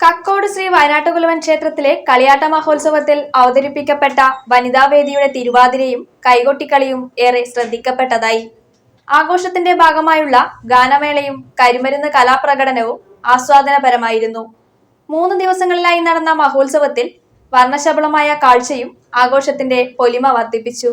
കക്കോട് ശ്രീ വയനാട്ടുകുലവൻ ക്ഷേത്രത്തിലെ കളിയാട്ട മഹോത്സവത്തിൽ അവതരിപ്പിക്കപ്പെട്ട വനിതാവേദിയുടെ തിരുവാതിരയും കൈകൊട്ടിക്കളിയും ഏറെ ശ്രദ്ധിക്കപ്പെട്ടതായി. ആഘോഷത്തിന്റെ ഭാഗമായുള്ള ഗാനമേളയും കരിമരുന്ന് കലാപ്രകടനവും ആസ്വാദനപരമായിരുന്നു. മൂന്ന് ദിവസങ്ങളിലായി നടന്ന മഹോത്സവത്തിൽ വർണശബളമായ കാഴ്ചയും ആഘോഷത്തിന്റെ പൊലിമ വർദ്ധിപ്പിച്ചു.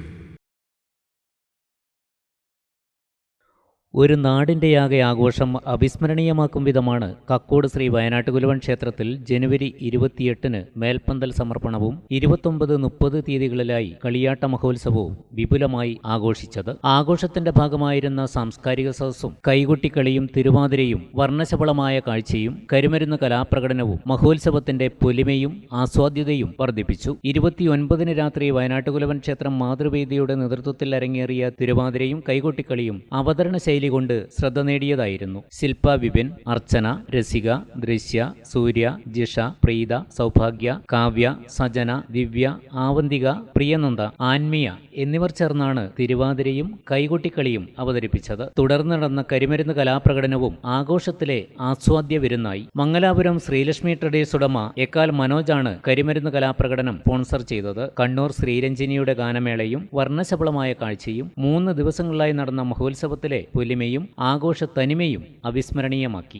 ഒരു നാടിന്റെയാകെ ആഘോഷം അവിസ്മരണീയമാക്കും വിധമാണ് കക്കോട് ശ്രീ വയനാട്ടുകുലവൻ ക്ഷേത്രത്തിൽ ജനുവരി ഇരുപത്തിയെട്ടിന് മേൽപ്പന്തൽ സമർപ്പണവും ഇരുപത്തൊമ്പത് മുപ്പത് തീയതികളിലായി കളിയാട്ട മഹോത്സവവും വിപുലമായി ആഘോഷിച്ചത്. ആഘോഷത്തിന്റെ ഭാഗമായിരുന്ന സാംസ്കാരിക സദസ്സും കൈകൊട്ടിക്കളിയും തിരുവാതിരയും വർണശബളമായ കാഴ്ചയും കരിമരുന്ന് കലാപ്രകടനവും മഹോത്സവത്തിന്റെ പൊലിമയും ആസ്വാദ്യതയും വർദ്ധിപ്പിച്ചു. ഇരുപത്തിയൊൻപതിന് രാത്രി വയനാട്ടുകുലവൻ ക്ഷേത്രം മാതൃവേദിയുടെ നേതൃത്വത്തിൽ അരങ്ങേറിയ തിരുവാതിരയും കൈകൊട്ടിക്കളിയും അവതരണ ശൈലി കൊണ്ട് ശ്രദ്ധ നേടിയതായിരുന്നു. ശില്പ വിപിൻ അർച്ചന രസിക ദൃശ്യ സൂര്യ ജിഷ പ്രീത സൗഭാഗ്യ കാവ്യ സജന ദിവ്യ ആവന്തിക പ്രിയനന്ദ ആൻമിയ എന്നിവർ ചേർന്നാണ് തിരുവാതിരയും കൈകൊട്ടിക്കളിയും അവതരിപ്പിച്ചത്. തുടർന്ന് നടന്ന കരിമരുന്ന് കലാപ്രകടനവും ആഘോഷത്തിലെ ആസ്വാദ്യ വിരുന്നായി. മംഗലാപുരം ശ്രീലക്ഷ്മി ട്രഡേഴ്സ് ഉടമ എക്കാൽ മനോജാണ് കരിമരുന്ന് കലാപ്രകടനം സ്പോൺസർ ചെയ്തത്. കണ്ണൂർ ശ്രീരഞ്ജിനിയുടെ ഗാനമേളയും വർണശബളമായ കാഴ്ചയും മൂന്ന് ദിവസങ്ങളിലായി നടന്ന മഹോത്സവത്തിലെ പൊലിമയും ആഘോഷ തനിമയും അവിസ്മരണീയമാക്കി.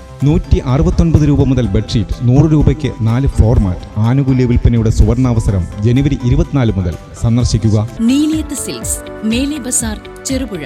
നൂറ്റി അറുപത്തൊൻപത് രൂപ മുതൽ ബെഡ്ഷീറ്റ് നൂറ് രൂപയ്ക്ക് നാല് ഫ്ലോർ മാറ്റ് ആനുകൂല്യ വിൽപ്പനയുടെ സുവർണാവസരം ജനുവരി ഇരുപത്തിനാല് മുതൽ സന്ദർശിക്കുക. നീലിയത്ത് സിൽക്സ് മേലെ ബസാർ ചെറുപുഴ.